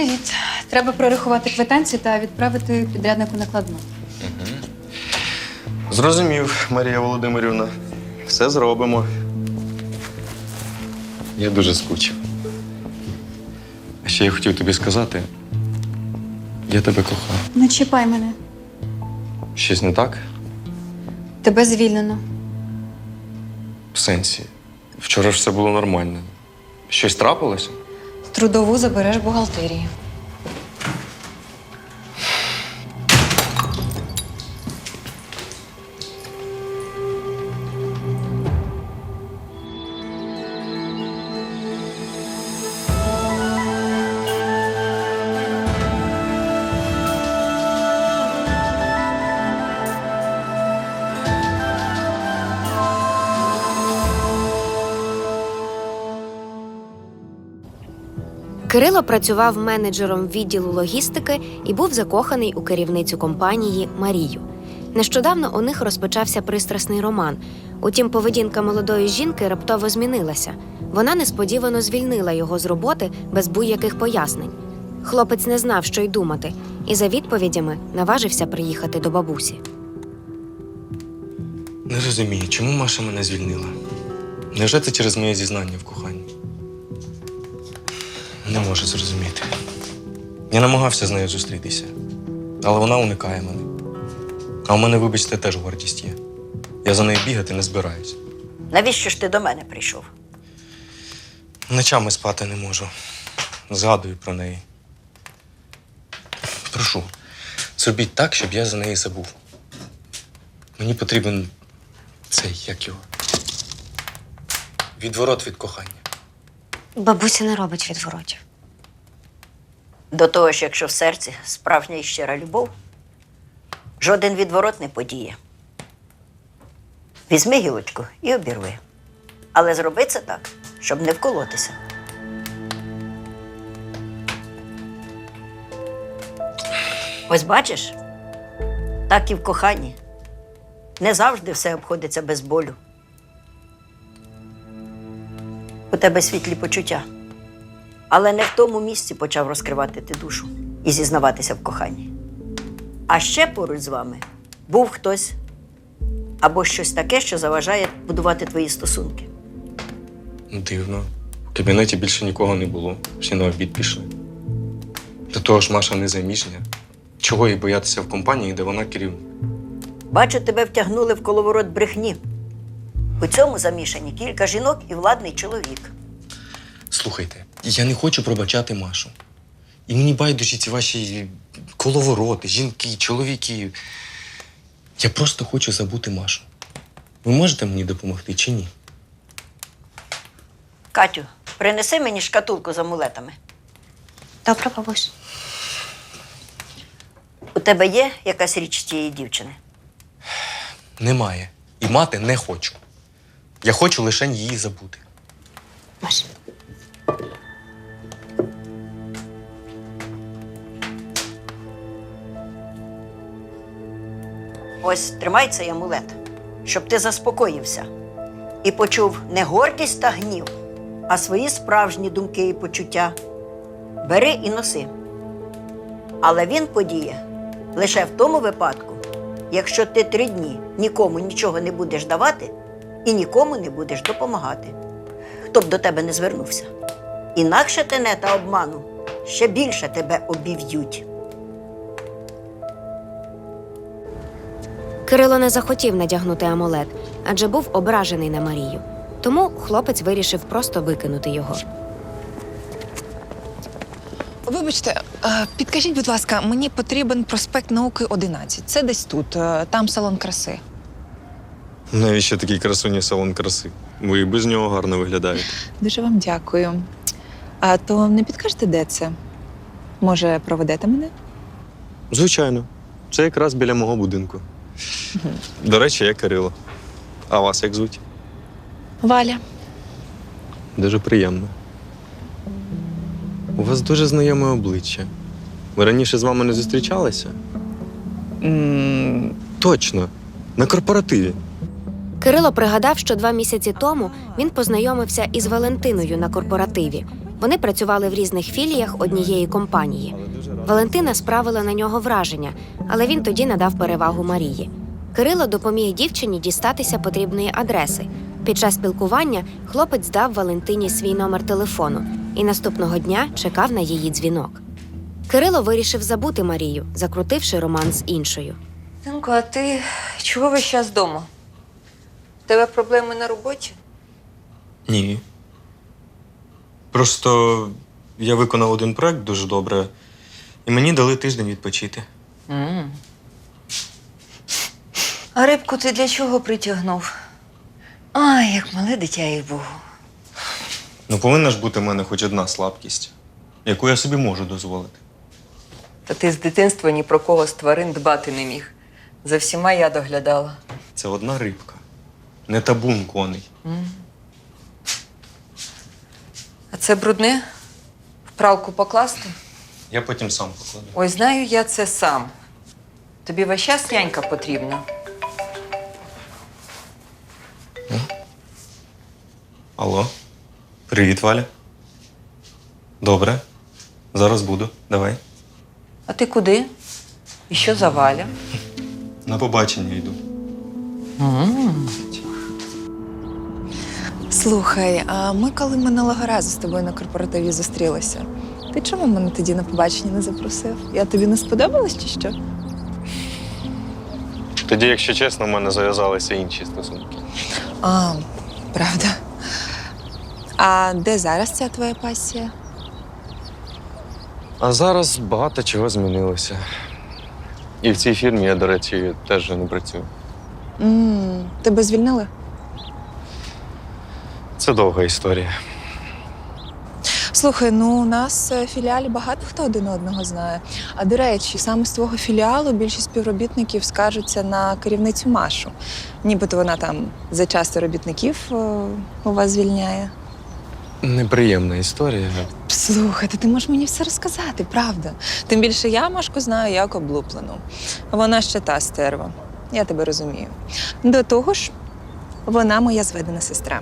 Привіт. Треба прорахувати квитанції та відправити підряднику накладну. Зрозумів, Марія Володимирівна. Все зробимо. Я дуже скучив. А ще я хотів тобі сказати. Я тебе кохаю. Не чіпай мене. Щось не так? Тебе звільнено. В сенсі. Вчора ж все було нормально. Щось трапилося? Трудову забереш бухгалтерії. Кирило працював менеджером відділу логістики і був закоханий у керівницю компанії Марію. Нещодавно у них розпочався пристрасний роман. Утім, поведінка молодої жінки раптово змінилася. Вона несподівано звільнила його з роботи без будь-яких пояснень. Хлопець не знав, що й думати, і за відповідями наважився приїхати до бабусі. Не розумію, чому Маша мене звільнила? Невже це через моє зізнання в коханні? Не можу зрозуміти. Я намагався з нею зустрітися, але вона уникає мене. А у мене, вибачте, теж гордість є. Я за нею бігати не збираюсь. Навіщо ж ти до мене прийшов? Ночами спати не можу. Згадую про неї. Прошу, зробіть так, щоб я за неї забув. Мені потрібен цей, як його. Відворот від кохання. Бабуся не робить відворотів. До того ж, якщо в серці справжня і щира любов, жоден відворот не подіє. Візьми гілочку і обірви. Але зроби це так, щоб не вколотися. Ось бачиш, так і в коханні. Не завжди все обходиться без болю. У тебе світлі почуття. Але не в тому місці почав розкривати ти душу і зізнаватися в коханні. А ще поруч з вами був хтось або щось таке, що заважає будувати твої стосунки. Дивно. В кабінеті більше нікого не було. Всі на обід пішли. До того ж, Маша незаміжня. Чого їй боятися в компанії, де вона керівник? Бачу, тебе втягнули в коловорот брехні. У цьому замішані кілька жінок і владний чоловік. Слухайте, я не хочу пробачати Машу. І мені байдужі ці ваші коловороти, жінки, чоловіки. Я просто хочу забути Машу. Ви можете мені допомогти чи ні? Катю, принеси мені шкатулку з амулетами. Добре, бабусь. У тебе є якась річ тієї дівчини? Немає. І мати не хочу. Я хочу лише її забути. Ось. Ось тримай цей амулет, щоб ти заспокоївся і почув не гордість та гнів, а свої справжні думки і почуття. Бери і носи. Але він подіє лише в тому випадку, якщо ти три дні нікому нічого не будеш давати і нікому не будеш допомагати, хто б до тебе не звернувся. Інакше тенета обману ще більше тебе обів'ють. Кирило не захотів надягнути амулет, адже був ображений на Марію. Тому хлопець вирішив просто викинути його. Вибачте, е, підкажіть, будь ласка, мені потрібен проспект науки 11. Це десь тут, е, там салон краси. Навіщо такий красуні салон краси? Ви і без нього гарно виглядаєте. Дуже вам дякую. А то не підкажете, де це? Може, проведете мене? Звичайно, це якраз біля мого будинку. До речі, я Кирило. А вас як звуть? Валя. Дуже приємно. У вас дуже знайоме обличчя. Ми раніше з вами не зустрічалися? Точно, на корпоративі. Кирило пригадав, що два місяці тому він познайомився із Валентиною на корпоративі. Вони працювали в різних філіях однієї компанії. Валентина справила на нього враження, але він тоді надав перевагу Марії. Кирило допоміг дівчині дістатися потрібної адреси. Під час спілкування хлопець дав Валентині свій номер телефону і наступного дня чекав на її дзвінок. Кирило вирішив забути Марію, закрутивши роман з іншою. Синку, а ти чого весь час вдома? Тебе проблеми на роботі? Ні. Просто я виконав один проект дуже добре, і мені дали тиждень відпочити. А рибку ти для чого притягнув? Ай, як мале дитя їй Богу. Ну, повинна ж бути в мене хоч одна слабкість, яку я собі можу дозволити. Та ти з дитинства ні про кого з тварин дбати не міг. За всіма я доглядала. Це одна рибка, не табун коней. А це брудне? В пралку покласти? Я потім сам покладу. Ой, знаю я це сам. Тобі весь час нянька потрібна. Алло. Привіт, Валя. Добре. Зараз буду. Давай. А ти куди? І що за валя? На побачення йду. Слухай, а ми коли минулого разу з тобою на корпоративі зустрілися, ти чому мене тоді на побачення не запросив? Я тобі не сподобалась чи що? Тоді, якщо чесно, в мене зав'язалися інші стосунки. А, правда. А де зараз ця твоя пасія? А зараз багато чого змінилося. І в цій фірмі я, до речі, теж вже не працюю. м тебе звільнили? Це довга історія. Слухай, ну у нас е, в філіалі багато хто один одного знає. А до речі, саме з твого філіалу більшість співробітників скаржаться на керівницю Машу. Нібито вона там за часто робітників е, у вас звільняє. Неприємна історія. Слухайте, ти можеш мені все розказати, правда. Тим більше я Машку знаю як облуплену. Вона ще та стерва. Я тебе розумію. До того ж, вона моя зведена сестра.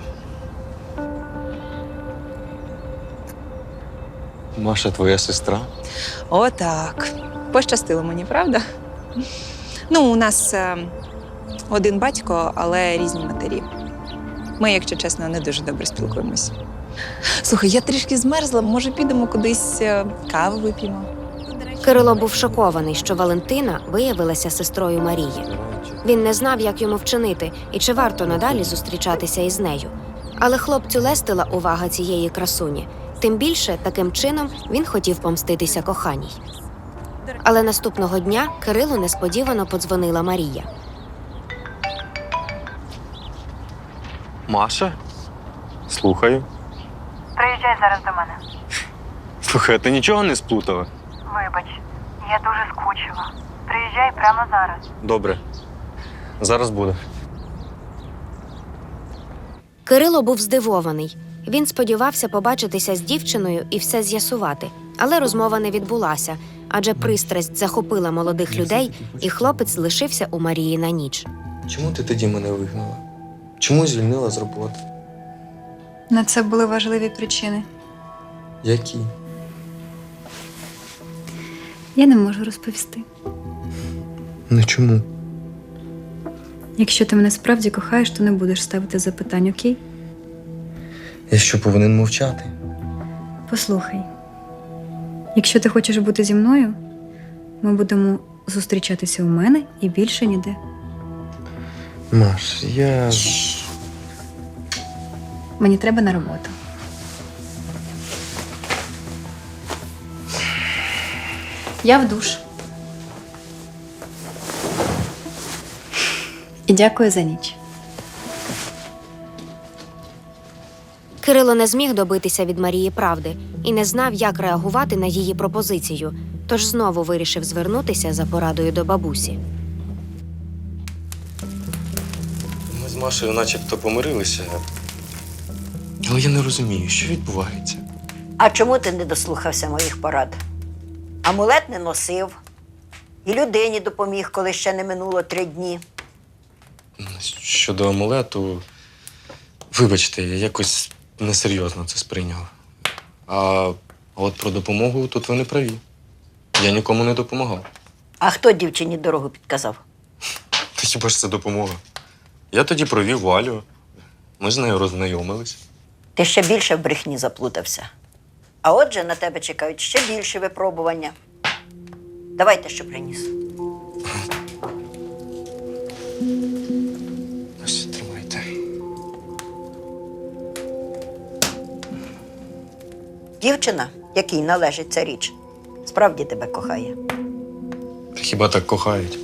Маша, твоя сестра. Отак. Пощастило мені, правда? Ну, у нас е, один батько, але різні матері. Ми, якщо чесно, не дуже добре спілкуємось. Слухай, я трішки змерзла, може, підемо кудись е, каву вип'ємо. Кирило був шокований, що Валентина виявилася сестрою Марії. Він не знав, як йому вчинити і чи варто надалі зустрічатися із нею. Але хлопцю лестила увага цієї красуні. Тим більше таким чином він хотів помститися коханій. Але наступного дня Кирилу несподівано подзвонила Марія. Маша? Слухаю. Приїжджай зараз до мене. Слухай, а ти нічого не сплутала? Вибач, я дуже скучила. Приїжджай прямо зараз. Добре. Зараз буду. Кирило був здивований. Він сподівався побачитися з дівчиною і все з'ясувати, але розмова не відбулася, адже пристрасть захопила молодих людей, і хлопець лишився у Марії на ніч. Чому ти тоді мене вигнала? Чому звільнила з роботи? На це були важливі причини. Які? Я не можу розповісти. Не чому? Якщо ти мене справді кохаєш, то не будеш ставити запитань, окей? Я що повинен мовчати? Послухай. Якщо ти хочеш бути зі мною, ми будемо зустрічатися у мене і більше ніде. Маш, я. Мені треба на роботу. Я в душ. І дякую за ніч. Кирило не зміг добитися від Марії правди і не знав, як реагувати на її пропозицію, тож знову вирішив звернутися за порадою до бабусі. Ми з Машею начебто помирилися. Але я не розумію, що відбувається. А чому ти не дослухався моїх порад? Амулет не носив, і людині допоміг, коли ще не минуло три дні. Щодо амулету, вибачте, я якось несерйозно це сприйняв. А от про допомогу тут ви не праві. Я нікому не допомагав. А хто дівчині дорогу підказав? Та хіба ж це допомога? Я тоді провів Валю. Ми з нею роззнайомились. Ти ще більше в брехні заплутався. А отже, на тебе чекають ще більше випробування. Давайте, що приніс. Дівчина, якій належить ця річ, справді тебе кохає. Хіба так кохають?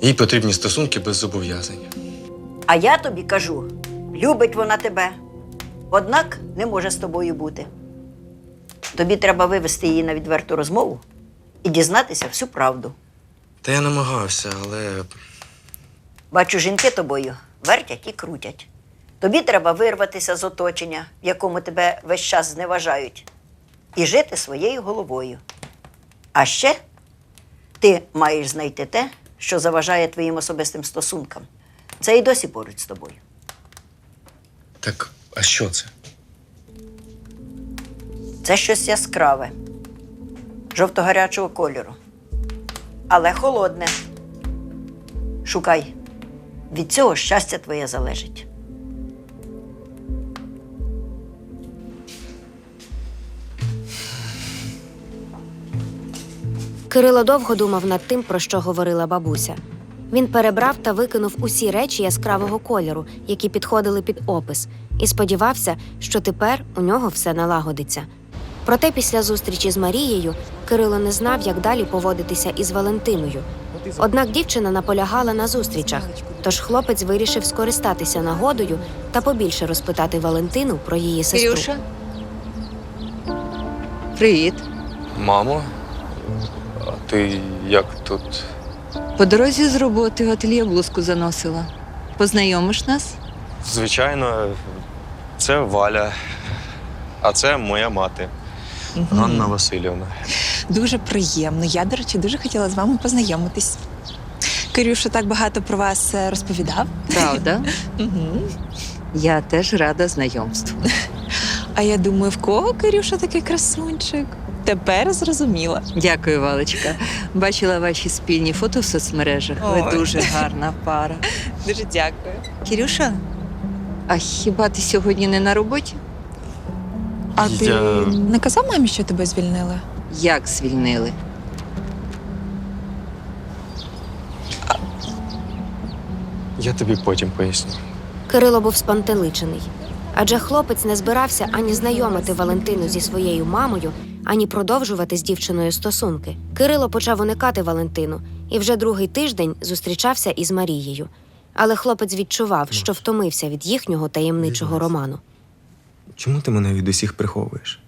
Їй потрібні стосунки без зобов'язань. А я тобі кажу, любить вона тебе, однак не може з тобою бути. Тобі треба вивести її на відверту розмову і дізнатися всю правду. Та я намагався, але Бачу, жінки тобою вертять і крутять. Тобі треба вирватися з оточення, в якому тебе весь час зневажають, і жити своєю головою. А ще ти маєш знайти те, що заважає твоїм особистим стосункам. Це і досі поруч з тобою. так, а що це? Це щось яскраве, жовто-гарячого кольору, але холодне. Шукай. Від цього щастя твоє залежить. Кирило довго думав над тим, про що говорила бабуся. Він перебрав та викинув усі речі яскравого кольору, які підходили під опис, і сподівався, що тепер у нього все налагодиться. Проте після зустрічі з Марією Кирило не знав, як далі поводитися із Валентиною. Однак дівчина наполягала на зустрічах, тож хлопець вирішив скористатися нагодою та побільше розпитати Валентину про її сестру. Кирюша? Привіт. Мамо, ти як тут? По дорозі з роботи в ательє блузку заносила. Познайомиш нас? Звичайно, це Валя, а це моя мати, Ганна Васильівна. Дуже приємно. Я, до речі, дуже хотіла з вами познайомитись. Кирюша так багато про вас е, розповідав. Правда? Угу. Я теж рада знайомству. А я думаю, в кого Кирюша такий красунчик? Тепер зрозуміла. Дякую, Валечка. Бачила ваші спільні фото в соцмережах. Ви Ой. дуже гарна пара. Дуже дякую. Кирюша, А хіба ти сьогодні не на роботі? а ти Я- не казав мамі, що тебе звільнили? Як звільнили? Я тобі потім поясню. Кирило був спантеличений, адже хлопець не збирався ані знайомити Валентину зі своєю мамою, ані продовжувати з дівчиною стосунки. Кирило почав уникати Валентину і вже другий тиждень зустрічався із Марією. Але хлопець відчував, що втомився від їхнього таємничого роману. Чому ти мене від усіх приховуєш?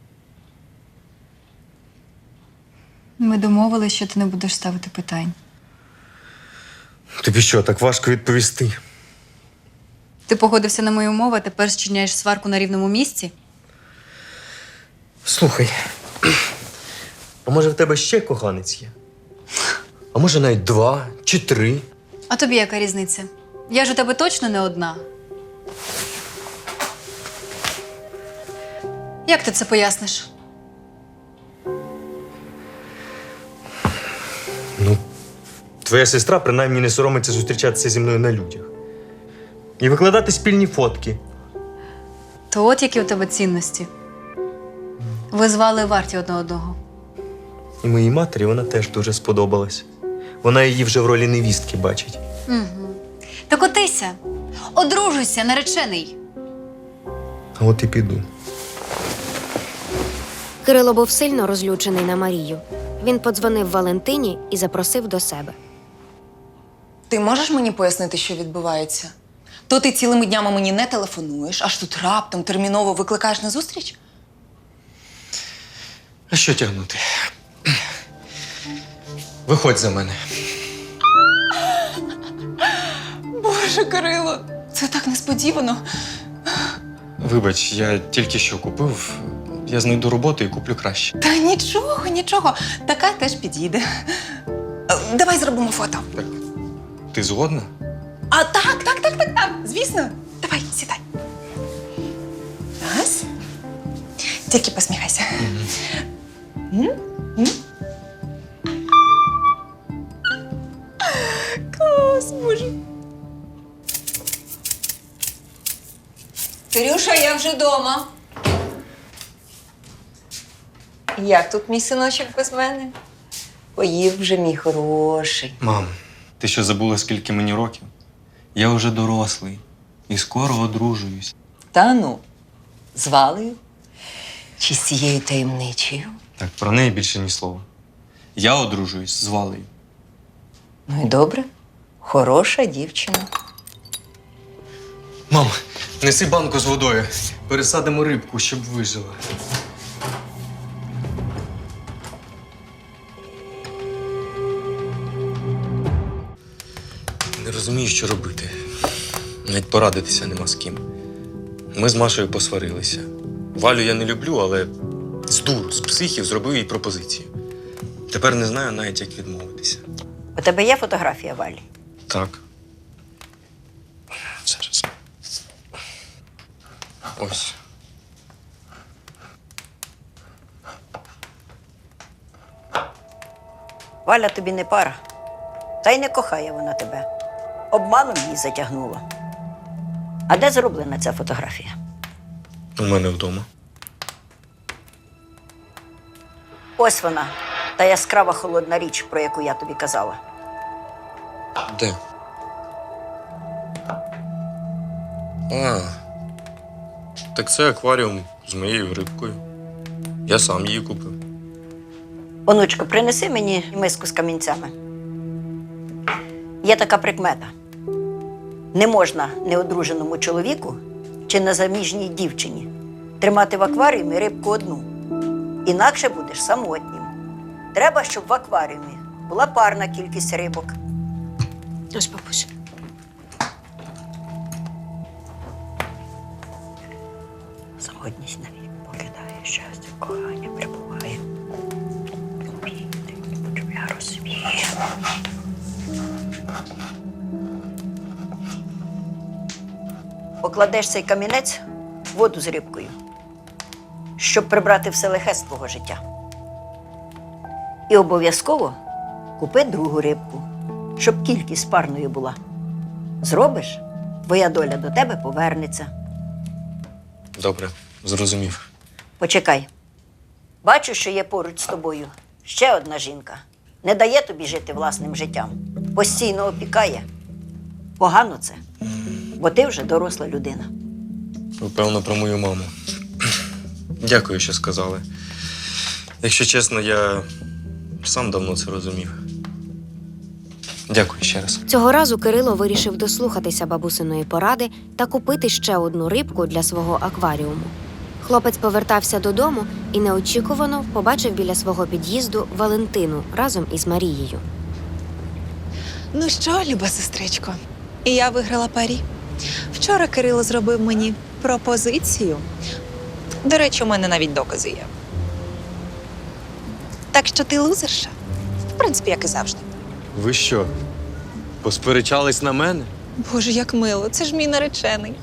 Ми домовилися, що ти не будеш ставити питань. Тобі що, так важко відповісти? Ти погодився на мою умови, а тепер зчиняєш сварку на рівному місці? Слухай, а може в тебе ще коханець є? А може навіть два чи три? А тобі яка різниця? Я ж у тебе точно не одна. Як ти це поясниш? Ну, твоя сестра принаймні не соромиться зустрічатися зі мною на людях. І викладати спільні фотки. То от які у тебе цінності. Ви звали варті одне одного. І моїй матері вона теж дуже сподобалась. Вона її вже в ролі невістки бачить. Угу. Так котися, одружуйся, наречений. А от і піду. Кирило був сильно розлючений на Марію. Він подзвонив Валентині і запросив до себе. Ти можеш мені пояснити, що відбувається? То ти цілими днями мені не телефонуєш, аж тут раптом терміново викликаєш на зустріч? А що тягнути? Виходь за мене. Боже, Кирило, це так несподівано. Вибач, я тільки що купив. Я знайду роботу і куплю краще. Та нічого, нічого. Така теж підійде. Е, Давай зробимо фото. Так, ти згодна? А так, так, так, так, так. Звісно. Давай, сідай. Раз. Тільки посміхайся. М? М? Клас, боже. Кирюша, я вже вдома. Як тут мій синочок без мене? Поїв вже мій хороший. Мам, ти що забула, скільки мені років? Я вже дорослий і скоро одружуюсь. Та ну, з Валею? Чи з цією таємничою? Так, про неї більше ні слова. Я одружуюсь з Валею. Ну і добре. Хороша дівчина. Мам, неси банку з водою. Пересадимо рибку, щоб вижила. Розумію, що робити. Навіть порадитися нема з ким. Ми з Машею посварилися. Валю я не люблю, але з дуру, з психів зробив їй пропозицію. Тепер не знаю навіть, як відмовитися. У тебе є фотографія Валі? Так. Зараз. Ось. Валя тобі не пара. Та й не кохає вона тебе. Обманом її затягнула. А де зроблена ця фотографія? У мене вдома. Ось вона, та яскрава холодна річ, про яку я тобі казала. Де? А. Так це акваріум з моєю рибкою. Я сам її купив. Онучко, принеси мені миску з камінцями. Є така прикмета. Не можна неодруженому чоловіку чи незаміжній дівчині тримати в акваріумі рибку одну. Інакше будеш самотнім. Треба, щоб в акваріумі була парна кількість рибок. Ось бабусь. Самотність навік покидає щастя, кохання Покладеш цей камінець в воду з рибкою, щоб прибрати все лихе з твого життя. І обов'язково купи другу рибку, щоб кількість парною була. Зробиш, твоя доля до тебе повернеться. Добре, зрозумів. Почекай. Бачу, що є поруч з тобою ще одна жінка. Не дає тобі жити власним життям. Постійно опікає. Погано це, бо ти вже доросла людина. Певно, про мою маму. Дякую, що сказали. Якщо чесно, я сам давно це розумів. Дякую ще раз. Цього разу Кирило вирішив дослухатися бабусиної поради та купити ще одну рибку для свого акваріуму. Хлопець повертався додому і неочікувано побачив біля свого під'їзду Валентину разом із Марією. Ну що, люба сестричко, і я виграла парі. Вчора Кирило зробив мені пропозицію. До речі, у мене навіть докази є. Так що ти лузерша? В принципі, як і завжди. Ви що? Посперечались на мене? Боже, як мило, це ж мій наречений.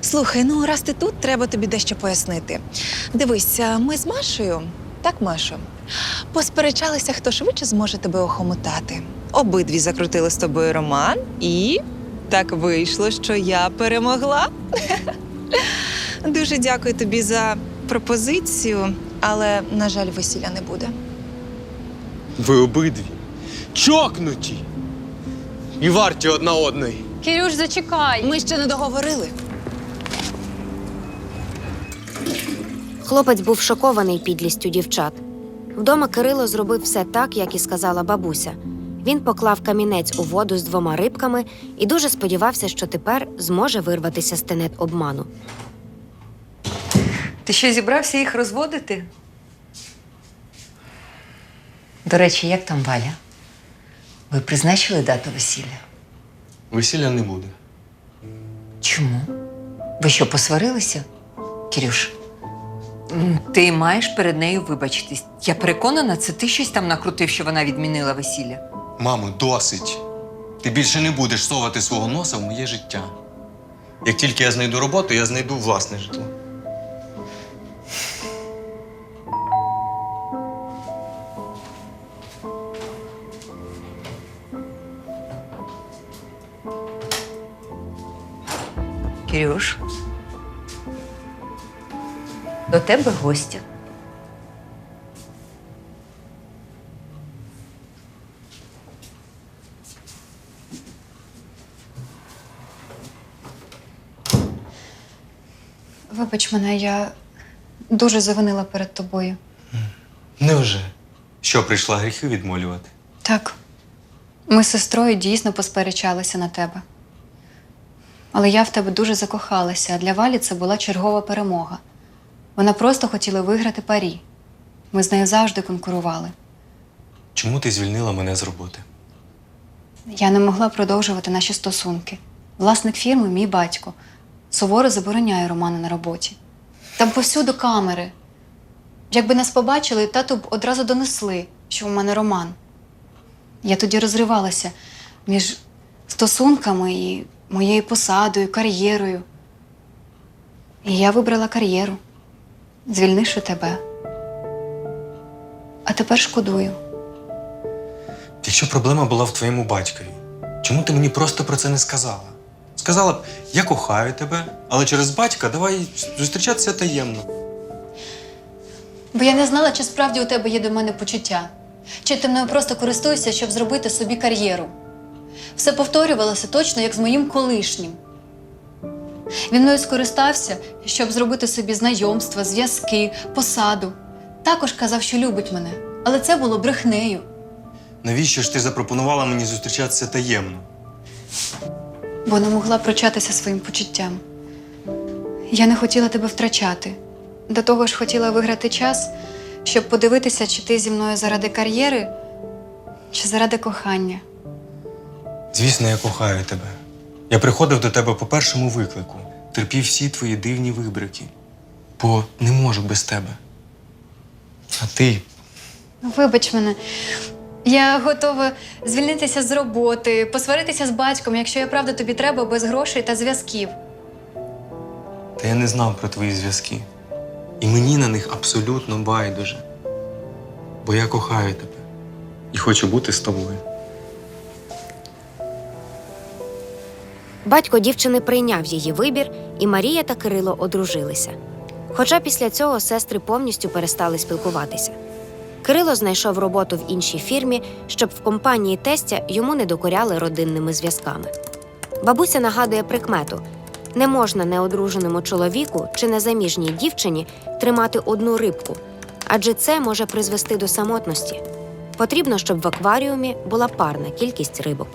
Слухай, ну раз ти тут, треба тобі дещо пояснити. Дивись, ми з Машею, так, Машо, посперечалися, хто швидше зможе тебе охомутати. Обидві закрутили з тобою роман, і так вийшло, що я перемогла. Дуже дякую тобі за пропозицію, але, на жаль, весілля не буде. Ви обидві. Чокнуті! І варті одна одної. Кирюш, зачекай. Ми ще не договорили. Хлопець був шокований підлістю дівчат. Вдома Кирило зробив все так, як і сказала бабуся. Він поклав камінець у воду з двома рибками і дуже сподівався, що тепер зможе вирватися з тенет обману. Ти що зібрався їх розводити? До речі, як там Валя? Ви призначили дату весілля? Весілля не буде. Чому? Ви що, посварилися? Кирюш, м, ти маєш перед нею вибачитись. Я переконана, це ти щось там накрутив, що вона відмінила весілля. Мамо, досить. Ти більше не будеш совати свого носа в моє життя. Як тільки я знайду роботу, я знайду власне житло. Кирюш, до тебе гостя. Вибач мене, я дуже завинила перед тобою. Невже? Що, прийшла гріхи відмолювати? Так, ми з сестрою дійсно посперечалися на тебе. Але я в тебе дуже закохалася, а для Валі це була чергова перемога. Вона просто хотіла виграти парі. Ми з нею завжди конкурували. Чому ти звільнила мене з роботи? Я не могла продовжувати наші стосунки. Власник фірми мій батько. Суворо забороняє романи на роботі. Там повсюду камери. Якби нас побачили, тату б одразу донесли, що у мене роман. Я тоді розривалася між стосунками і моєю посадою, кар'єрою. І я вибрала кар'єру, звільнивши тебе. А тепер шкодую. Якщо проблема була в твоєму батькові, чому ти мені просто про це не сказала? Сказала б, я кохаю тебе, але через батька давай зустрічатися таємно. Бо я не знала, чи справді у тебе є до мене почуття, чи ти мною просто користуєшся, щоб зробити собі кар'єру. Все повторювалося точно, як з моїм колишнім. Він мною скористався, щоб зробити собі знайомства, зв'язки, посаду. Також казав, що любить мене, але це було брехнею. Навіщо ж ти запропонувала мені зустрічатися таємно? Бо не могла прочатися своїм почуттям. Я не хотіла тебе втрачати. До того ж хотіла виграти час, щоб подивитися, чи ти зі мною заради кар'єри, чи заради кохання. Звісно, я кохаю тебе. Я приходив до тебе по першому виклику, терпів всі твої дивні вибрики, бо не можу без тебе. А ти Вибач мене, я готова звільнитися з роботи, посваритися з батьком, якщо я правда тобі треба без грошей та зв'язків. Та я не знав про твої зв'язки. І мені на них абсолютно байдуже. Бо я кохаю тебе і хочу бути з тобою. Батько дівчини прийняв її вибір, і Марія та Кирило одружилися. Хоча після цього сестри повністю перестали спілкуватися. Кирило знайшов роботу в іншій фірмі, щоб в компанії тестя йому не докоряли родинними зв'язками. Бабуся нагадує прикмету: не можна неодруженому чоловіку чи незаміжній дівчині тримати одну рибку, адже це може призвести до самотності. Потрібно, щоб в акваріумі була парна кількість рибок.